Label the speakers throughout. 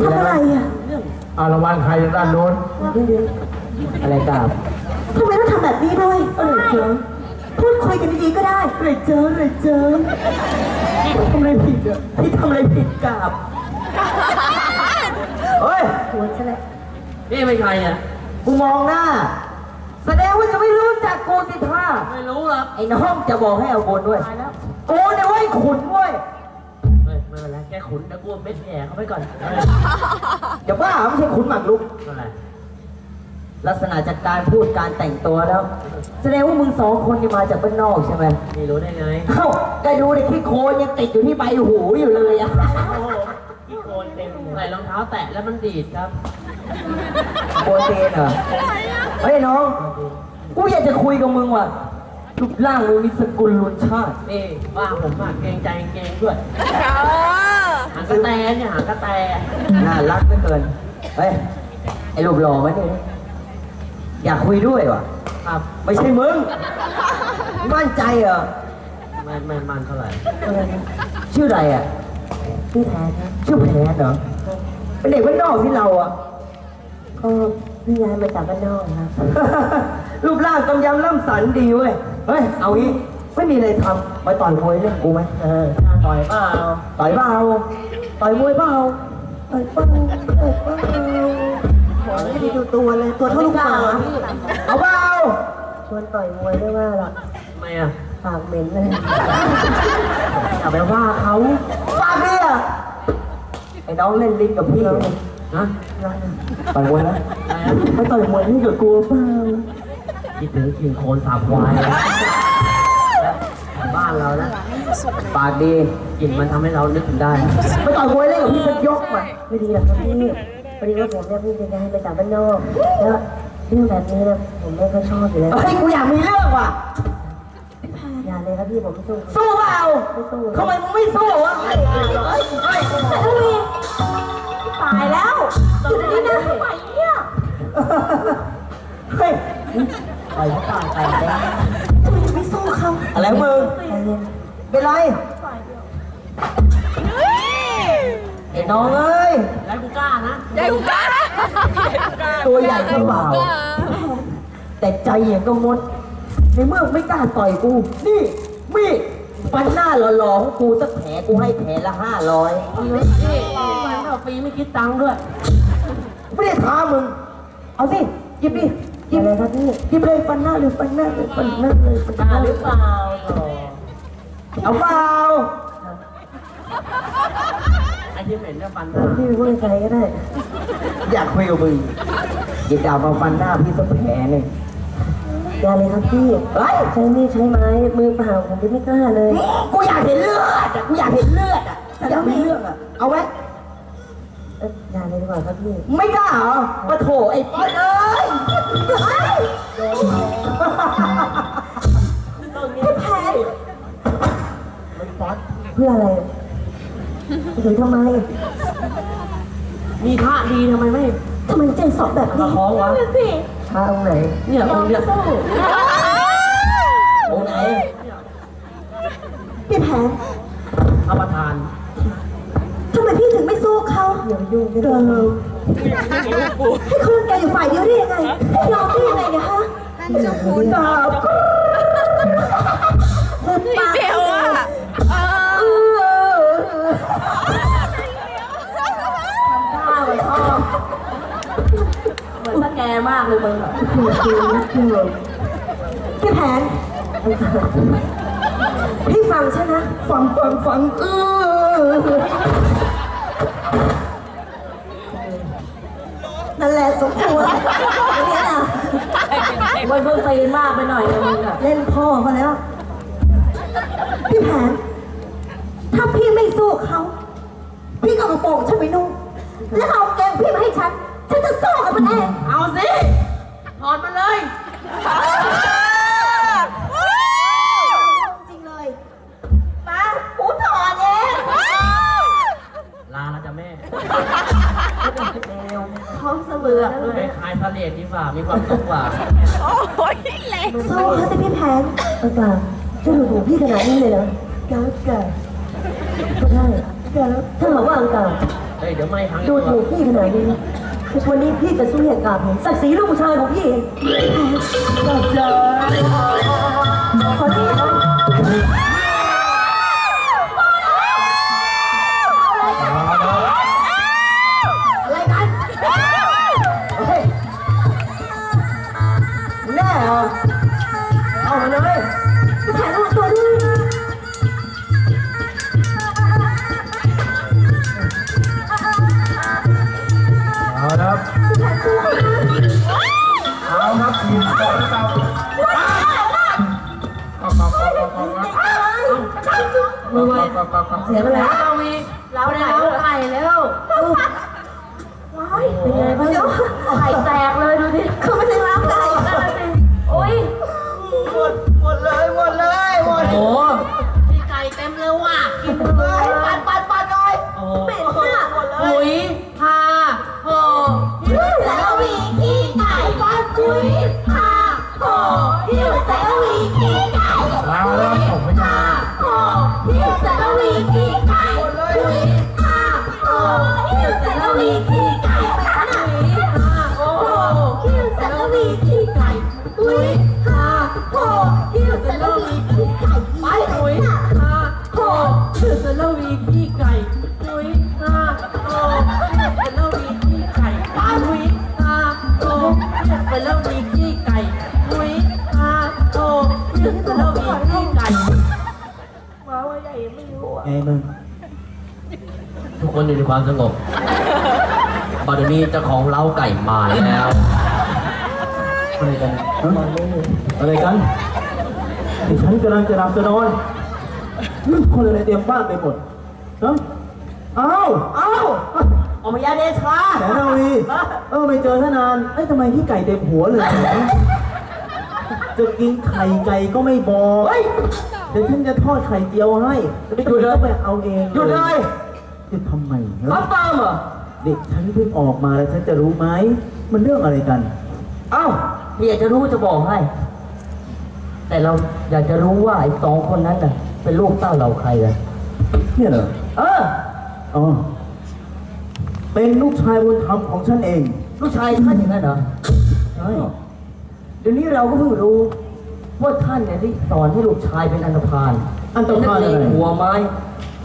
Speaker 1: ทำอะไรอะ
Speaker 2: เอารางวัลใครด้านโน้น
Speaker 3: อะไรกราบ
Speaker 1: ทำไมต้องทำแบบนี้ด้วยอะไรเจอพูดคุยกันดีๆก็ได้อะไรเจออะไรเจอ
Speaker 3: ทำอะไรผิดอะพี่ทำอะไรผิดกราบเฮ้ย
Speaker 1: หัวฉันแหละ
Speaker 3: นี่ไม่ใครเนี่ยกูมองหน้า แสดงว่าจะไม่รู้จักกูสิท่าไม่รู้หรอกไอ้น้องจะบอกให้เอาบนด้วยกูเนี่ยเว้ยขุนเว้ย
Speaker 4: เฮ้ย ไม่เป็นไรแกขุนแต่กูเม็ดแห่เขาไปก่อนเออ
Speaker 3: อย่าบ้าไม่ใช่ขุนหมากลุก
Speaker 4: อะไร
Speaker 3: ลักษณะจากการพูดการแต่งตัวแล้ว แสดงว่ามึงสองคนนี่มาจากบ้านนอกใช่ไหม
Speaker 4: ไม่รู้ได้ไง
Speaker 3: เอ้าก็ดูดิที่โคนยังติดอยู่ที่ใบหูอยู่เลยอะ
Speaker 4: โอ้โหพี่โคนเต็มใส่รองเท้าแตะแล้วมันดีดครับ
Speaker 3: โคนเตนเหรอเฮ้ยน้อง กูอยากจะคุยกับมึงว่ะ รูปร่างมึงมีสกุลลุนชาติ
Speaker 4: นี่ว่าผมมากเกรงใจเกรงด้วยหางกระแตเนี่ยหางกระแต
Speaker 3: น่ารักเหลือเกินเฮ้ยไอ้รูปหล่อไหมเนี่ยอยากคุยด้วยว่ะ
Speaker 4: ครับ
Speaker 3: ไม่ใช่มึงมั่นใจเหรอ
Speaker 4: ไม่ไม่มันเท่าไหร่
Speaker 3: ชื่ออะไรอะชื่อแพนชื่อแพนเหรอเป็นเด็กบ้านนอกที่เราอะ
Speaker 1: ก็พี่ยายมาจากบ้านนอกนะ
Speaker 3: รูปร่างกำยำล่ำสันดีเว้ย เฮ้ย เอางี้ไม่มีอะไรทำมาต่อยมวยเล่นกูไหมเออ
Speaker 4: ต่อยเปล่า
Speaker 3: ต่อยเปล่าต่อยมวยเปล่า
Speaker 1: เอ้ยเปิ้ลเอ้ยเปิ้ลโหไม่ได้ดูตัวเลยตัวเท่าลูกหมา
Speaker 3: เอาเปล่า
Speaker 1: ชวนต่อยมวยไม่ว่าหรอก
Speaker 4: ทำไมอะ
Speaker 1: ปากเหม็นเลย
Speaker 4: อย่าไปว่าเขา
Speaker 3: ปากเนี่ยไอ้น้องเล่นลิ้นกับพี่
Speaker 4: นะ
Speaker 3: ต่อยมวยนะ
Speaker 4: อะไรอะ
Speaker 3: ไม่ต่อยมวยนี่กับกูเปล่า
Speaker 4: คิดถึงกินโคลนสามควายนะบ้านเรานะ
Speaker 3: ปากดี
Speaker 4: กลิ่นมันทำให้เรานึกถึงได้
Speaker 3: ไม่ต่อยมวยเล่นกับพี่สักยกมา
Speaker 1: ไม่ดีหรอกครับพี่พอดีว่าผมเนี่ยเพิ่งจะย้ายมาจากบ้านนอกแล้วเรื่องแบบนี้นะผมไม่ค่อยชอบอยู่แล้ว
Speaker 3: เฮ้ยกูอยากมีเรื่องว่ะ
Speaker 1: อย่าเลยครับพี่ผมไม่สู้
Speaker 3: สู้เปล่า
Speaker 1: ไม่สู้
Speaker 3: ทำไมมึงไม่สู้วะเฮ้ยเฮ้ยเฮ้ยเฮ้ย
Speaker 1: ตายแล้วอยู่ดีๆนะทำไมเนี่ย
Speaker 3: เฮ้ย
Speaker 1: ปล่อยเขาตายไปแล้วทำไมจะไม่สู้เขา
Speaker 3: อะไรของมึง
Speaker 1: ใจเย็น
Speaker 3: เป็นไรไอ้น้องเอ้ย
Speaker 4: แล้วกูกล้านะ
Speaker 3: ตัวใหญ่ก็เปล่า แต่ใจอย่างก็งดในเมื่อไม่กล้าต่อยกู นี่มีดฟันหน้าหล่อๆของกูสักแผลกูให้แผลละห้าร้อย
Speaker 4: นี่มันเอาฟรีไม่คิดตังค์ด้วย
Speaker 3: ไม่ได้ท้ามึง เอาสิหยิบดิ หยิบ
Speaker 1: อะไรครับพี่
Speaker 3: หยิบเลยฟันหน้าเลยฟันหน้าเลยฟันหน้าเลยฟันห
Speaker 4: กล้า
Speaker 3: น้า
Speaker 4: ห
Speaker 3: เล
Speaker 4: รื
Speaker 3: ย
Speaker 4: อเปล่าโถ่
Speaker 3: เอาเปล่า
Speaker 4: ไอ้ที่เหม็นเนี่ยฟันหน้า
Speaker 1: พี่พูดใจก็ได้
Speaker 3: อยากคุยกับมึงหยิบดาบมาฟันหน้าพี่สักแผลหนึ่ง
Speaker 1: อย่าเลยครับพี่
Speaker 3: เฮ้ย
Speaker 1: ใช้มีดใช้ไม้มือเปล่าผมไม่กล้าเลย
Speaker 3: กูอยากเห็นเลือดอะกูอยากเห็นเลือดอะอยากมีเรื่องอะเอาไหม
Speaker 1: เอ้ยอย่าเลยดีกว่าครับพี่
Speaker 3: ไม่กล้าเหรอมาโถไอ้ป๊อดเอ้ พื่
Speaker 4: อ
Speaker 1: อะไรถึงทำไม
Speaker 4: มีท่าดีทำไมไม่
Speaker 1: ทำไมใจสอบแบบ
Speaker 4: มา
Speaker 1: นี้
Speaker 4: คล้องวะ
Speaker 1: ช้าตรงไหน
Speaker 4: เนี่ยองค์เนี่ย
Speaker 3: ตรงไหน
Speaker 1: พี่แผน
Speaker 4: พระประธาน
Speaker 1: ทำไมพี่ถึงไม่สู้เขาอย่าไปยุ่งกันเลยให้เขารังแกอยู่ฝ่ายเดียวได้ยังไงให้ยอมได้ยังไงเนะฮะท่านคุณดาบพี่เบลอ่
Speaker 4: เหมือะแกมากเลยมึงอะ
Speaker 1: พี่แผนพี่ฟังฉันนะ
Speaker 3: ฟังฟังฟังเออ
Speaker 1: นั่นแหละสมควรเนี่ยนะ
Speaker 4: มันเพิ่งตีนมากไปหน่อยนึงอะ
Speaker 1: เล่นพ่อเขาแล้ว พี่แผน ถ้าพี่ไม่สู้เขา พี่ก็เอากระโปรงฉันไปนุ่งแล้วเอาเกงพี่มาให้ฉัน ฉันจะสู้กับมันเอง
Speaker 4: เอาสิถอดมาเลย
Speaker 1: จริงเลยมาหูถอดเอง
Speaker 4: ลาแล้วจ้ะแม่
Speaker 1: ท้องเสมอแล้ว
Speaker 4: ไปคลายทะเลดีกว่า มีความสุขกว่า
Speaker 1: สู้เขาสิพี่แผนอากาศจะดูถูกพี่ขนาดนี้เลยเหรอเกิดเกิดก็ได้เกิดถ้าบอกว่าอากาศ
Speaker 5: เฮ้ยเดี๋ยวไม่พัง
Speaker 1: ดูถูกพี่ขนาดนี้ วันนี้พี่จะสู้เหตุการณ์ผมศักดิ์ศรีลูกผู้ชายของพี่ขอบใจขอที่อะ
Speaker 6: เอาครับเอาครับทีมต่อเต่าก็ก็ก็ก็ก็ก็ก็
Speaker 1: เสียไปแล้ว
Speaker 4: เรามีเราไหนเราไก่แล้ว
Speaker 1: เป็นไงบ้าง
Speaker 4: ไข่แตกเลยดูดิ
Speaker 1: เขาไม่ใช่
Speaker 4: ชื่อเซลวีขี้ไก่มาว่าใหญ่ไม่รู้อะ
Speaker 3: ไงมึง
Speaker 5: ทุกคนอยู่ในความสงบบัดนี้เจ้าของเล้าไก่มาแล้ว
Speaker 6: อะไรกันอะไรกันดิฉันกำลังจะหลับจะนอนคนอะไรเตรียมบ้านไปหมดเนาะอ้าว
Speaker 3: เอ้าออกมายาเดชา
Speaker 6: แสนนาวีเออไม่เจอท่านานเอ้ยทำไมพี่ไก่เต็มหัวเลย จะกินไข่ไก่ก็ไม่บอก
Speaker 3: เฮ้ย
Speaker 6: เดี๋ยวฉันจะทอดไข่เจียวให้ไม่ต้องไปเอาเอง
Speaker 3: หยุดเลย
Speaker 6: จะทำไมเน
Speaker 3: ปั๊
Speaker 6: อะ
Speaker 3: มปั๊มเหรอ
Speaker 6: เด็กฉันเพิ่งออกมาแล้วฉันจะรู้ไหมมันเรื่องอะไรกัน
Speaker 3: เอ้าพี่อยากจะรู้จะบอกให้ แต่เราอยากจะรู้ว่าไอ้สองคนนั้นน่ะ เป็นลูกเต้าเราใครกัน
Speaker 6: เนี่ยเหรอ
Speaker 3: เออ
Speaker 6: อ๋อเป็นลูกชายบุญธรรมของฉันเอง
Speaker 3: ลูกชายท่านอย่างนั้นเหรอ
Speaker 6: ใช่
Speaker 3: เดี๋ยวนี้เราก็เพิ่งรู้ ว่าท่านเนี่ยที่สอนให้ลูกชายเป็นอันธพาล
Speaker 6: อันต
Speaker 3: เป็นนั
Speaker 6: รากย
Speaker 3: เล
Speaker 6: อะไร
Speaker 3: งหัวไม้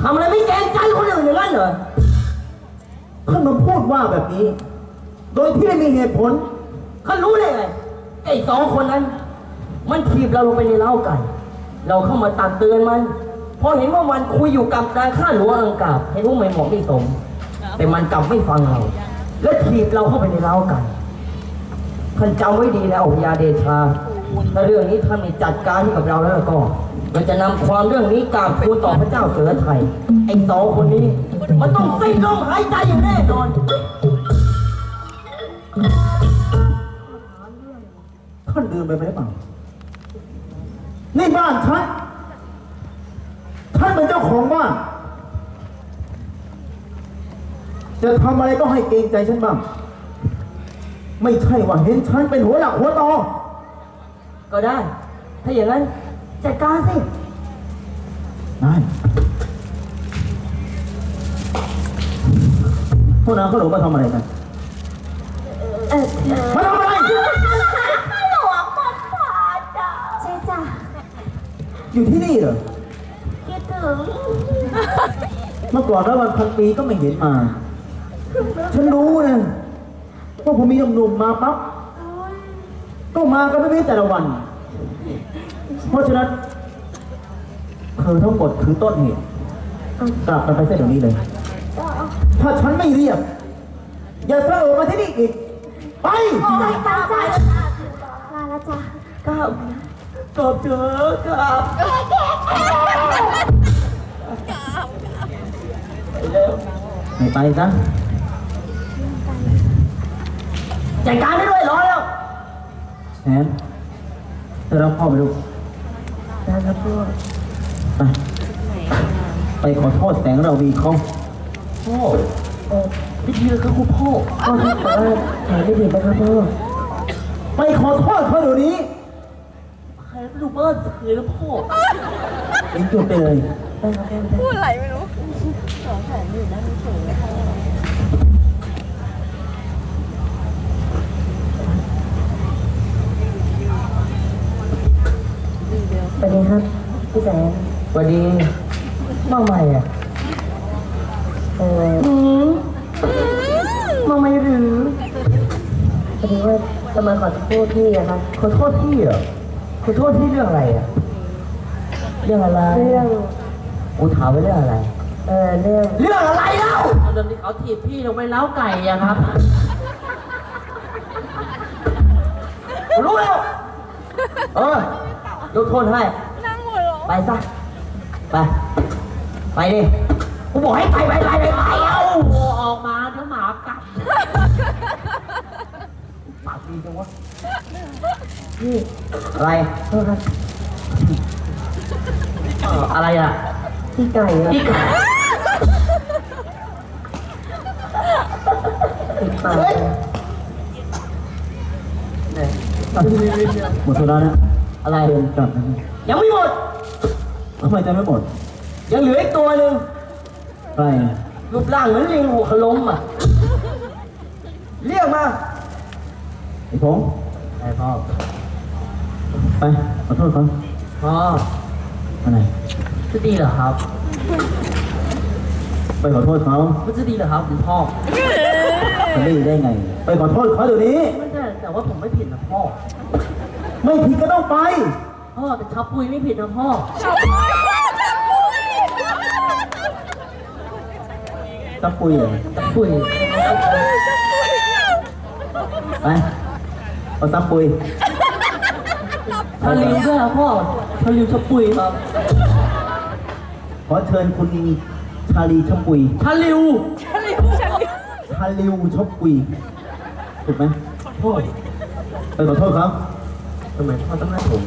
Speaker 3: ทำอะไรไม่เกรงใจคนอื่นอย่างนั้นเหรอ
Speaker 6: ท่านมาพูดว่าแบบนี้ โดยที่ไม่มีเหตุผล
Speaker 3: เขารู้ได้ไงไอ้สองคนนั้น มันถีบเราลงไปในเล้าไก่ เราเข้ามาตักเตือนมัน พอเห็นว่ามันคุยอยู่กับนางข้าหลวงอังกาบเห็นว่าไม่เหมาะไม่สม แต่มันกลับไม่ฟังเรา และถีบเราเข้าไปในเล้าไก่ ท่านจำไว้ดีนะองค์ยาเดชา ถ้าเรื่องนี้ท่านไม่จัดการให้กับเราแล้วก็มันจะนำความเรื่องนี้กราบทูลต่อพระเจ้าเสือไทย ไอ้สองคนนี้ มันต้องสิ้นลมหายใจอย่างแน่นอน
Speaker 6: ท่านลืมไปไหมเปล่านี่บ้านฉันท่านเป็นเจ้าของบ้านจะทำอะไรก็ให้เกรงใจฉันบ้าง ไม่ใช่ว่าเห็นฉันเป็นหัวหลักหัวตอ
Speaker 3: ก็ได้ ถ้าอย่างนั้นจัดการสิ
Speaker 6: ได้พวกนางขนมมาทำอะไรกัน
Speaker 1: เออ
Speaker 6: มาทำอะไร
Speaker 1: หลวงพ่อจ้าใช่จ้ะ
Speaker 6: อยู่ที่นี่เหรอ
Speaker 1: คิดถึง
Speaker 6: เมื่อก่อนแล้ววันพันปีก็ไม่เห็นมา ฉันรู้นะ ว่าผมมีหนุ่มๆมาปั๊บก็มากันไม่เว้นแต่ละวัน เพราะฉะนั้นเธอทั้งหมดคือต้นเหตุกลับกันไปเส้นเดี๋ยวนี้เลย ถ้าฉันไม่เรียก อย่าเสนอมาที่นี่อีก ไป
Speaker 1: ใจจ้าจ้าลาละจ้า
Speaker 3: กับกับเธอกับ
Speaker 6: ไม่ไปซะ
Speaker 3: จัดการได้ด้วยรอแล้ว
Speaker 6: แทนจะรับพ่อไปลูก
Speaker 3: นะครับพ่อ
Speaker 6: ไปไปขอโทษแสงเราวีเขา
Speaker 3: พ่อเออพิธีแล้วครับคุณพ่อ
Speaker 1: พ่อครับแต่ว่าแผลไม่ผิดนะครับพ่อ
Speaker 6: ไปขอโทษเขาเดี๋ยวนี้
Speaker 3: ใครไม่รู้บ้านเคยแล้วพ่อ
Speaker 6: เองจุดไปเลย
Speaker 1: ได้ครับได้ครับ
Speaker 4: พูดอะไรไม่รู้
Speaker 6: ไแส
Speaker 1: น
Speaker 3: สวัสดีมาใหม่อะ
Speaker 1: เออ
Speaker 3: หืมมาใหม่หรือ
Speaker 1: พอดีว่าจะมาขอโทษพี่อะครับ
Speaker 3: ขอโทษพี่เหรอขอโทษพี่เรื่องอะไรอะเรื่องอะไร
Speaker 1: เรื่อง
Speaker 3: กูถามไว้เรื่องอะไร
Speaker 1: เออเรื่อง
Speaker 3: เรื่องอะไรเล่า
Speaker 4: ตอนที่เขาถีบพี่ลงไปเล้าไก่อะครับ
Speaker 3: กูรู้แล้วเออ ยกโทษให้ไปซะ ไป ไปดิ กูบอกให้ไปไปไปไปไปเอ้า
Speaker 4: โอ้ออกมาเดี๋ยวหมากัด
Speaker 3: ปากดีจังวะนี่อะไรโทษครับ
Speaker 4: เอออะไรอะ
Speaker 1: พี่ไก่อะ
Speaker 4: พี่ไก่
Speaker 1: ติดปาก
Speaker 3: เฮ้ย
Speaker 6: หมดธุระแล้ว
Speaker 3: อะไร
Speaker 6: เดินกลับนะ
Speaker 3: ยังไม่หมด
Speaker 6: ทำไมจะไม่หมด
Speaker 3: ยังเหลืออีกตัวหนึ่ง
Speaker 6: ใคร
Speaker 3: รูปร่างเหมือนลิงหัวขล้มอะ เรียกมา
Speaker 6: ไอ้พงษ์
Speaker 3: ไอ้พ่อ
Speaker 6: ไปขอโทษเขา
Speaker 4: พ่อ
Speaker 6: อะไร
Speaker 4: จะดีเหรอครับ
Speaker 6: ไปขอโทษเขา
Speaker 4: มันจะดีเหรอครับคุณพ่อ
Speaker 6: จะได้ได้ไง ไปขอโทษเขาเดี๋ยวนี้
Speaker 4: ไม่ได้แต่ว่าผมไม่ผิดนะพ่อ
Speaker 6: ไม่ผิดก็ต้องไป
Speaker 4: พ่อแต่ชับปุยไม่ผิดนะพ่อ
Speaker 6: ซับปุยเหรอ
Speaker 4: ชับปุย
Speaker 6: ไปเอาซับปุย
Speaker 4: ชาลิวด้วยครับพ่อ ชาลิวชับปุยครับ
Speaker 6: ขอเชิญคุณชาลีชบปุย
Speaker 4: ชาลิว
Speaker 6: ชาลิวชบปุย ถูกไหม
Speaker 4: พ่อ
Speaker 6: ไปขอโทษเขา
Speaker 4: ทำไมพ่อต้องให้ผม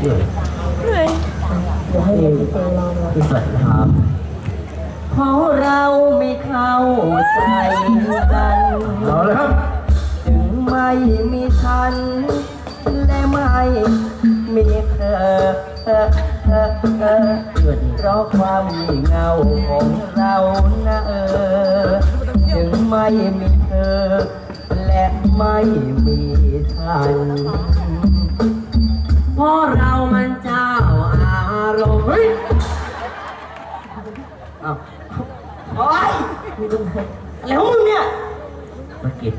Speaker 4: เหนื่อย
Speaker 1: เดี๋ยวให้เดี๋ยวพี่เจรอมา
Speaker 4: คือสวัสดีครับ
Speaker 3: เพราะเราไม่เข้าใจกัน
Speaker 6: เอาเลยครับ
Speaker 3: ถึงไม่มีฉัน และไม่มีเธอเออเออเออเพราะความมีเงาของเรานะเออ ถึงไม่มีเธอ และไม่มีฉันเพ่
Speaker 4: อเรามันเจ้าอารมณ์เฮ้ย
Speaker 3: อ้าโอ๊ยมีตรงไหนอะไรของมึงเนี่ย
Speaker 4: สะกิด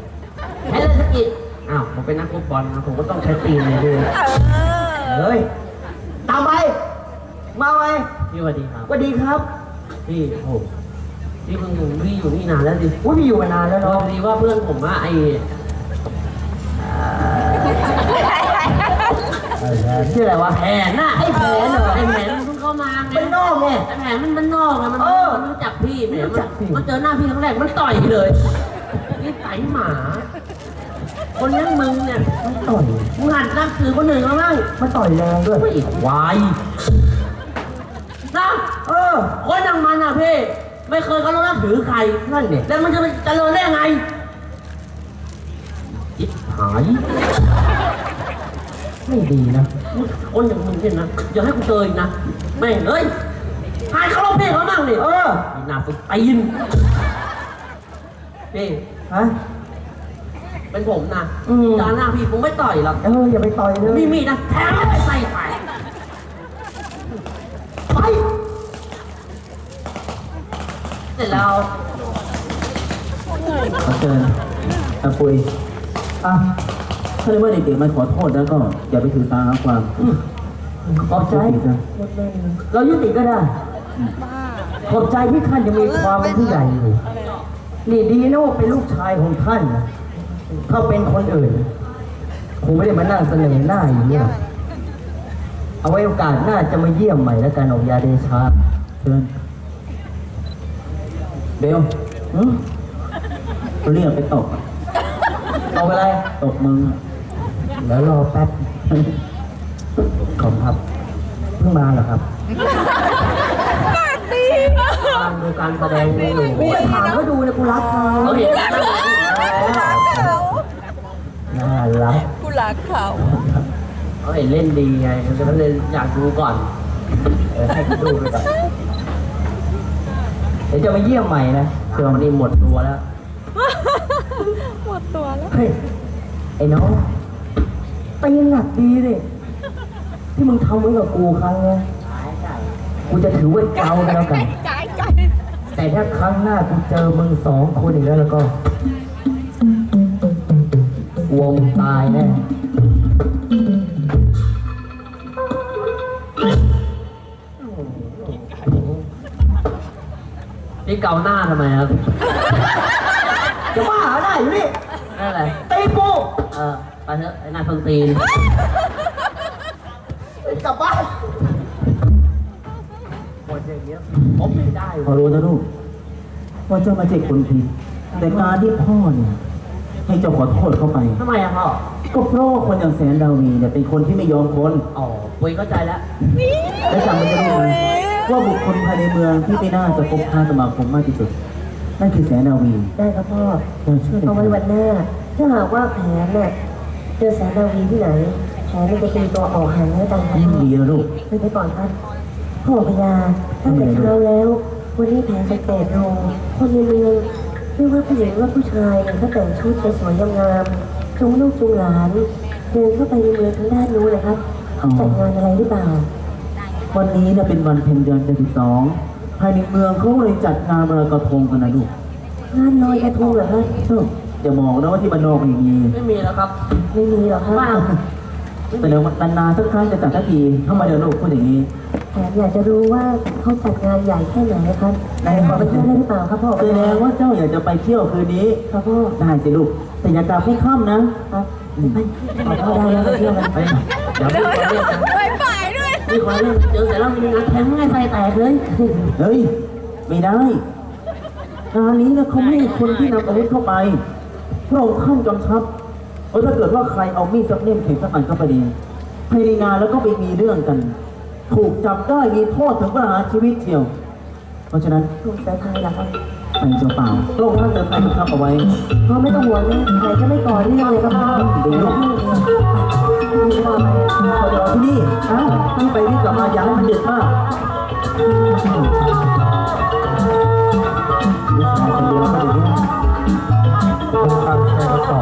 Speaker 4: ใช้เลยสะกิดอ้าวผมเป็นนักฟุตบอลนะผมก็ต้องใช้ตีนเลยด้วย
Speaker 3: เฮ้ยตามไป มาไหม
Speaker 4: พี่สวัสดีครับ
Speaker 3: สวัสดีครับ
Speaker 4: พี่โอ้ พี่เพิ่งอยู่พี่อยู่นี่นานแล้วดิ
Speaker 3: อุ้ยพี่อยู่มานานแล้ว
Speaker 4: พอ
Speaker 3: เนาะ
Speaker 4: ดีว่าเพื่อนผมว่าไอ้
Speaker 3: ชื่ออะไรวะ
Speaker 4: แผนน่ะไอ้แผนเหรอไอ้แผนมันเพิ่งเข้ามาไง
Speaker 3: เป็นนอกไง
Speaker 4: ไอ้แผนมันมันนอกไงมัน
Speaker 3: เออ
Speaker 4: มันรู้จักพี่แหม
Speaker 3: รู้จักพี่
Speaker 4: มันเจอหน้าพี่ครั้งแรกมันต่อยเลยนี่ไก่หมา คนนั้นมึงเนี่ย
Speaker 3: มันต่อย
Speaker 4: มึงหัดนับถือคนหนึ่งแล้วมั้ง
Speaker 3: มันต่อยแรงด้วย
Speaker 4: ไม่ควายนะ
Speaker 3: เออ
Speaker 4: คนอย่างมันอะพี่ ไม่เคยเขาลงนับถือใคร
Speaker 3: นั่นเนี่ย
Speaker 4: แล้วมันจะไปเจริญได้ยังไงจิบหาย
Speaker 3: ไม่ดีนะ
Speaker 4: คนอย่างมึงเนี่ยนะอย่าให้กูเจออีกนะแม่งเอ้ยหายเขาลงเพลงเขาบ้างดิ
Speaker 3: เออ
Speaker 4: มีหน้าสุดตีนพี่
Speaker 3: ฮะ
Speaker 4: เป็นผมนะ
Speaker 3: อืม
Speaker 4: จานหน้าพี่ผมไม่ต่อยหรอก
Speaker 3: เอออย่าไปต่อยเลย
Speaker 4: มีมีดนะแทงไม่ใส่ไปไป เสร็จแล้ว
Speaker 6: ขอเชิญซับปุยอะถ้าในเมื่อเด็กๆมันขอโทษแล้วก็อย่าไปถือสาหาความ
Speaker 3: ขอบใจ
Speaker 6: ยุติซะ
Speaker 3: เรายุติก็ได้ ขอบใจที่ท่านยังมีความเป็นผู้ใหญ่อยู่ นี่ดีนะว่าเป็นลูกชายของท่านถ้าเป็นคนอื่นคงไม่ได้มานั่งเสนอหน้าอย่างนี้หรอกเอาไว้โอกาสหน้าจะมาเยี่ยมใหม่แล้วกันออกยาเดชา
Speaker 6: เชิญ เบล
Speaker 3: หืม
Speaker 6: เรียกไปตบ
Speaker 3: เอาอะไร
Speaker 6: ตบมึงอะ
Speaker 3: แล้วรอแป๊บขอบคุณครับ เพิ่งมาเหรอครับ
Speaker 4: การดูการแสดงนี่อยู่
Speaker 3: กูไปถามเขาดูนะกูรักเขา
Speaker 4: เขาเห็นแล้ว
Speaker 3: น่ารัก
Speaker 7: กูรักเขา
Speaker 4: เขาเห็นเล่นดีไงเขาก็เลยอยากดูก่อน
Speaker 3: เออให้เขาดูไปก่อน เดี๋ยวจะมาเยี่ยมใหม่นะ
Speaker 4: เครื่องนี้หมดตัวแล้ว
Speaker 7: หมดตัวแล้ว
Speaker 3: เฮ้ย ไอ้น้องตีหนักดีเลยที่มึงทำไว้กับกูครั้งเนี้ยกูจะถือว่าเจ้าก็แล้วกัน
Speaker 7: จ่ายจ่าย
Speaker 3: แต่ถ้าครั้งหน้ากูเจอมึงสองคนอีกแล้วแล้วก็กลัวมึงตายแน่
Speaker 5: นี่เกาหน้าทำไมครับ
Speaker 3: จะบ้าได้อยู่นี่
Speaker 5: นั่นอะไร
Speaker 3: ตีกู
Speaker 5: เออไปเถอะไอ้หน้าส้นตีน
Speaker 3: กลับบ้าน
Speaker 5: ผมไม่ได้
Speaker 6: พอรู้นะลูกว่าเจ้ามาเจ็บคนผิดแต่การที่พ่อเนี่ยให้เจ้าขอโทษเข้าไป
Speaker 5: ทำไมอะพ่อ
Speaker 6: ก็เพราะว่าคนอย่างแสนดาวีเนี่ยเป็นคนที่ไม่ยอมคน
Speaker 5: อ๋อปุยเข้าใจแล้ว
Speaker 6: และจำไว้จะรู้นะ ว่าบุคคลภายในเมืองที่ไม่น่าจะพบค้าสมาคมมากที่สุด นั่นคือแสนดาวี
Speaker 2: ได้ครับพ่อ
Speaker 6: เราเชื่อใน
Speaker 2: เอา
Speaker 6: ใคร
Speaker 2: ไว้วันหน้า ถ้าหากว่าแผนเนี่ยเจอแสนดาวีที่ไหน แผนมันจะตีตัวออกห่างแล้วกันครับ
Speaker 6: ยิ่ง
Speaker 2: พ่อ
Speaker 6: ดีนะลูก
Speaker 2: ไปไปก่อนครับพ่อพญาตั้งแต่เช้าแล้ว วันนี้แผนสังเกตดูคนในเมืองไม่ว่าผู้หญิงว่าผู้ชายเนี่ยก็แต่งชุดสวยๆงามๆจูงลูกจูงหลานเดินเข้าไปในเมืองทางด้านนู้นเลยครับเขาจัดงานอะไรหรือเปล่า
Speaker 6: วันนี้เนี่ยเป็นวันเพ็ญเดือนเดือนที่สองภายในเมืองเขาเลยจัดงานลอยกระทงกันนะลูก
Speaker 2: งานลอยกระทงเหรอครับ
Speaker 6: เอ้าอย่ามองนะว่าที่บ้านนอกไม่มี
Speaker 5: ไม่มีแล้วครับ
Speaker 2: ไม่มีหรอกครับ
Speaker 6: แต่เดี๋ยวนานๆสักครั้งจะจัดสักทีเข้ามาเดี๋ยวลูกพูดอย่างนี้
Speaker 2: แถมอยากจะรู้ว่าเขาจัดงานใหญ่แค่ไหนครับไหนขอไปเที่ยวได้หรือเปล่าครับพ่อ
Speaker 6: แสดงว่าเจ้าอยากจะไปเที่ยวคืนนี้
Speaker 2: ครับพ่อ
Speaker 6: ได้สิลูกแต่อย่ากลับให้ค่ำนะครับ
Speaker 2: ไปขอเข้าได้แล้วไปเที่ยวกัน
Speaker 5: ไปเดี๋ยวมีคนเรียกนะ
Speaker 7: ไป ฝ่ายด้วย
Speaker 5: มีคนเรียกเจอเสร็จแล้วมีงานแทงง่ายไฟแตกเลย
Speaker 6: เฮ้ย ไม่ได้งานนี้นะเขาไม่ให้คนที่นำอาวุธเข้าไปพระองค์ท่านกำชับว่าถ้าเกิดว่าใครเอามีดสักเล่มเข็มสักอันเข้าไปดีภายในงานแล้วก็ไปมีเรื่องกัน ถูกจับได้มีโทษถึงประหารชีวิตเชียว เพราะฉะนั้น
Speaker 2: ถูกสายไทยเหรอครับ
Speaker 6: ไปเจ้าเปล่าพระองค์ท่านเสด็จไปกำชับเอาไว้
Speaker 2: พ่อไม่ต้องห่วงนะใครก็ไม่ก่อเรื่องเลยครับพ่อ
Speaker 6: ดีลู ไม่
Speaker 2: ว่าไป
Speaker 6: มาจอที่นี่อ้าวรีบไปรีบกลับมาอย่าใมันเด็ดมากลูกชายคนเดียวก็เด็ดมาก
Speaker 3: ความแคร์ต่อ